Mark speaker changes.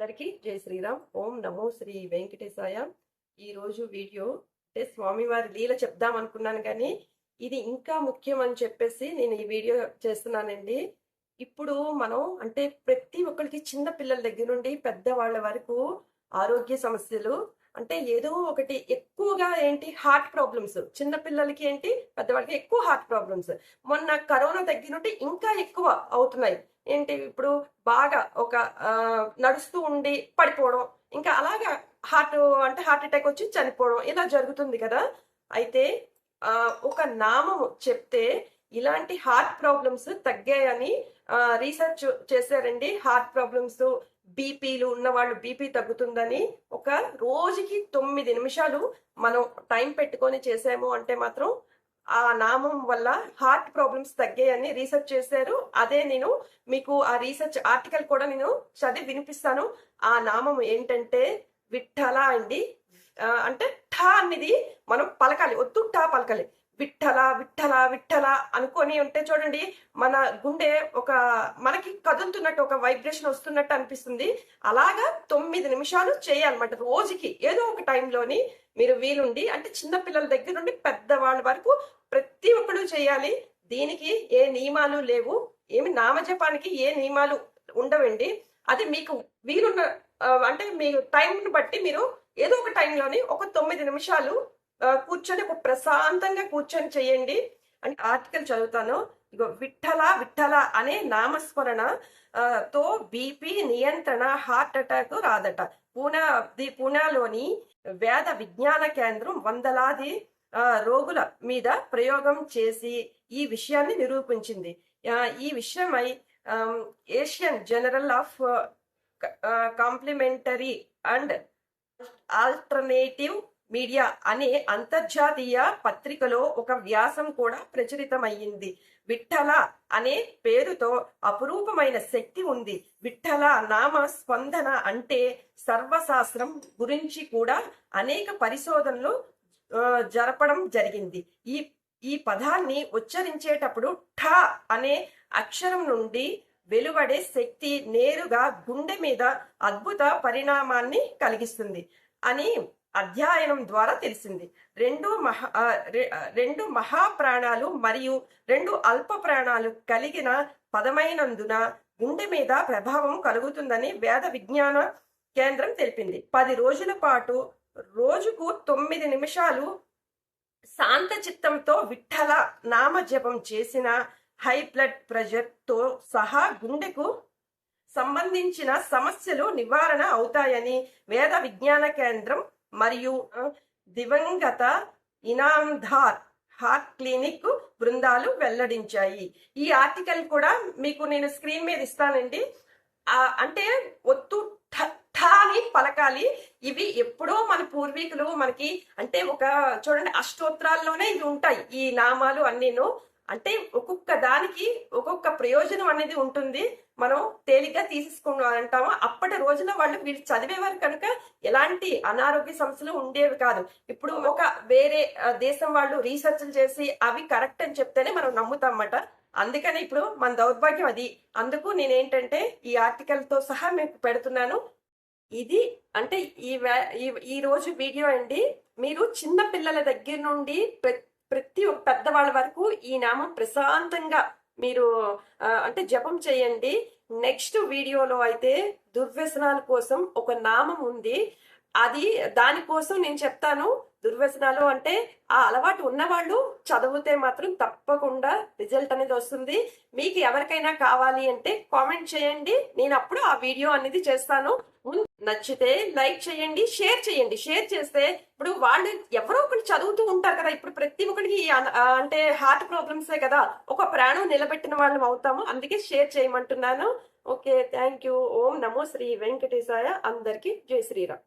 Speaker 1: అందరికీ జై శ్రీరామ్. ఓం నమో శ్రీ వెంకటేశాయ. ఈరోజు వీడియో అంటే స్వామివారి లీల చెప్దాం అనుకున్నాను కానీ ఇది ఇంకా ముఖ్యం అని చెప్పేసి నేను ఈ వీడియో చేస్తున్నానండి. ఇప్పుడు మనం అంటే ప్రతి ఒక్కరికి చిన్న పిల్లల దగ్గర నుండి పెద్దవాళ్ళ వరకు ఆరోగ్య సమస్యలు అంటే ఏదో ఒకటి ఎక్కువగా ఏంటి హార్ట్ ప్రాబ్లమ్స్ చిన్న పిల్లలకి ఏంటి పెద్దవాళ్ళకి ఎక్కువ హార్ట్ ప్రాబ్లమ్స్ మొన్న కరోనా దగ్గర నుండి ఇంకా ఎక్కువ అవుతున్నాయి. ఏంటి ఇప్పుడు బాగా ఒక నడుస్తూ ఉండి పడిపోవడం ఇంకా అలాగా హార్ట్ అంటే హార్ట్ అటాక్ వచ్చి చనిపోవడం ఇలా జరుగుతుంది కదా. అయితే ఒక నామము చెప్తే ఇలాంటి హార్ట్ ప్రాబ్లమ్స్ తగ్గాయని రీసెర్చ్ చేశారండి. హార్ట్ ప్రాబ్లమ్స్ బీపీలు ఉన్న వాళ్ళు బీపీ తగ్గుతుందని ఒక రోజుకి తొమ్మిది నిమిషాలు మనం టైం పెట్టుకొని చేసాము అంటే మాత్రం ఆ నామం వల్ల హార్ట్ ప్రాబ్లమ్స్ తగ్గాయని రీసెర్చ్ చేశారు. అదే నేను మీకు ఆ రీసెర్చ్ ఆర్టికల్ కూడా నేను చదివి వినిపిస్తాను. ఆ నామం ఏంటంటే విఠలా అండి అంటే ఠ అనేది మనం పలకాలి. ఒత్తు ఠ పలకాలి. విఠల విఠల విఠల అనుకొని ఉంటే చూడండి మన గుండె ఒక మనకి కదులుతున్నట్టు ఒక వైబ్రేషన్ వస్తున్నట్టు అనిపిస్తుంది. అలాగా తొమ్మిది నిమిషాలు చేయాలన్నమాట. రోజుకి ఏదో ఒక టైంలోని మీరు వీలుండి అంటే చిన్న పిల్లల దగ్గర నుండి పెద్దవాళ్ళ వరకు ప్రతి ఒక్కరు చేయాలి. దీనికి ఏ నియమాలు లేవు. ఏమి నామజపానికి ఏ నియమాలు ఉండవండి. అది మీకు వీలున్న అంటే మీ టైంని బట్టి మీరు ఏదో ఒక టైంలోని ఒక తొమ్మిది నిమిషాలు కూర్చొని ఒక ప్రశాంతంగా కూర్చొని చేయండి అని ఆర్టికల్ చదువుతాను. ఇగో విఠల విఠల అనే నామస్మరణ తో బీపీ నియంత్రణ హార్ట్ అటాక్ రాదట. పూనా ది పూనాలోని వేద విజ్ఞాన కేంద్రం వందలాది రోగుల మీద ప్రయోగం చేసి ఈ విషయాన్ని నిరూపించింది. ఈ విషయమై Asian journal of complementary and alternative media అనే అంతర్జాతీయ పత్రికలో ఒక వ్యాసం కూడా ప్రచురితమయ్యింది. విఠల అనే పేరుతో అపురూపమైన శక్తి ఉంది. విఠల నామ స్పందన అంటే సర్వశాస్త్రం గురించి కూడా అనేక పరిశోధనలు జరపడం జరిగింది. ఈ ఈ పదాన్ని ఉచ్చరించేటప్పుడు ఠ అనే అక్షరం నుండి వెలువడే శక్తి నేరుగా గుండె మీద అద్భుత పరిణామాన్ని కలిగిస్తుంది. అని అధ్యయనం ద్వారా తెలిసింది. రెండు మహా రెండు మహాప్రాణాలు మరియు రెండు అల్ప ప్రాణాలు కలిగిన పదమైనందున గుండె మీద ప్రభావం కలుగుతుందని వేద విజ్ఞాన కేంద్రం తెలిపింది. పది రోజుల పాటు రోజుకు తొమ్మిది నిమిషాలు శాంత చిత్తంతో విఠల నామ జపం చేసిన హై బ్లడ్ ప్రెషర్తో సహా గుండెకు సంబంధించిన సమస్యలు నివారణ అవుతాయని వేద విజ్ఞాన కేంద్రం మరియు దివంగత ఇనాంధార్ హార్ట్ క్లినిక్ బృందాలు వెల్లడించాయి. ఈ ఆర్టికల్ కూడా మీకు నేను స్క్రీన్ మీద ఇస్తానండి. అంటే ఒత్తు అని పలకాలి. ఇవి ఎప్పుడో మన పూర్వీకులు మనకి అంటే ఒక చూడండి అష్టోత్తరాల్లోనే ఇవి ఉంటాయి ఈ నామాలు అన్నీను. అంటే ఒక్కొక్క దానికి ఒక్కొక్క ప్రయోజనం అనేది ఉంటుంది. మనం తేలిగ్గా తీసేసుకున్నామంటామో? అప్పటి రోజుల్లో వాళ్ళు వీళ్ళు చదివేవారు కనుక ఎలాంటి అనారోగ్య సమస్యలు ఉండేవి కాదు. ఇప్పుడు ఒక వేరే దేశం వాళ్ళు రీసెర్చ్లు చేసి అవి కరెక్ట్ అని చెప్తేనే మనం నమ్ముతాం అన్నమాట అందుకని ఇప్పుడు మన దౌర్భాగ్యం అది. అందుకు నేనేంటంటే ఈ ఆర్టికల్తో సహా మీకు పెడుతున్నాను. ఇది అంటే ఈ ఈ- ఈ రోజు వీడియో అండి. మీరు చిన్న పిల్లల దగ్గర నుండి ప్ర- ప్రతి ఒక్క పెద్దవాళ్ళ వరకు ఈ నామం ప్రశాంతంగా మీరు అంటే జపం చేయండి. నెక్స్ట్ వీడియోలో అయితే దుర్వ్యసనాల కోసం ఒక నామం ఉంది. అది దానికోసం నేను చెప్తాను దుర్వ్యసనాలు అంటే ఆ అలవాటు ఉన్నవాళ్ళు చదివితే మాత్రం తప్పకుండా రిజల్ట్ అనేది వస్తుంది. మీకు ఎవరికైనా కావాలి అంటే కామెంట్ చేయండి. నేను అప్పుడు ఆ వీడియో అనేది చేస్తాను. నచ్చితే లైక్ చేయండి షేర్ చేయండి. షేర్ చేస్తే ఇప్పుడు వాళ్ళు ఎవరో ఒకరు చదువుతూ ఉంటారు కదా ఇప్పుడు ప్రతి ఒక్కరికి అంటే హార్ట్ ప్రాబ్లమ్సే కదా ఒక ప్రాణం నిలబెట్టిన వాళ్ళం అవుతాము. అందుకే షేర్ చేయమంటున్నాను. Okay thank you. ఓం నమో శ్రీ వెంకటేశాయ. అందరికీ జై శ్రీరామ్.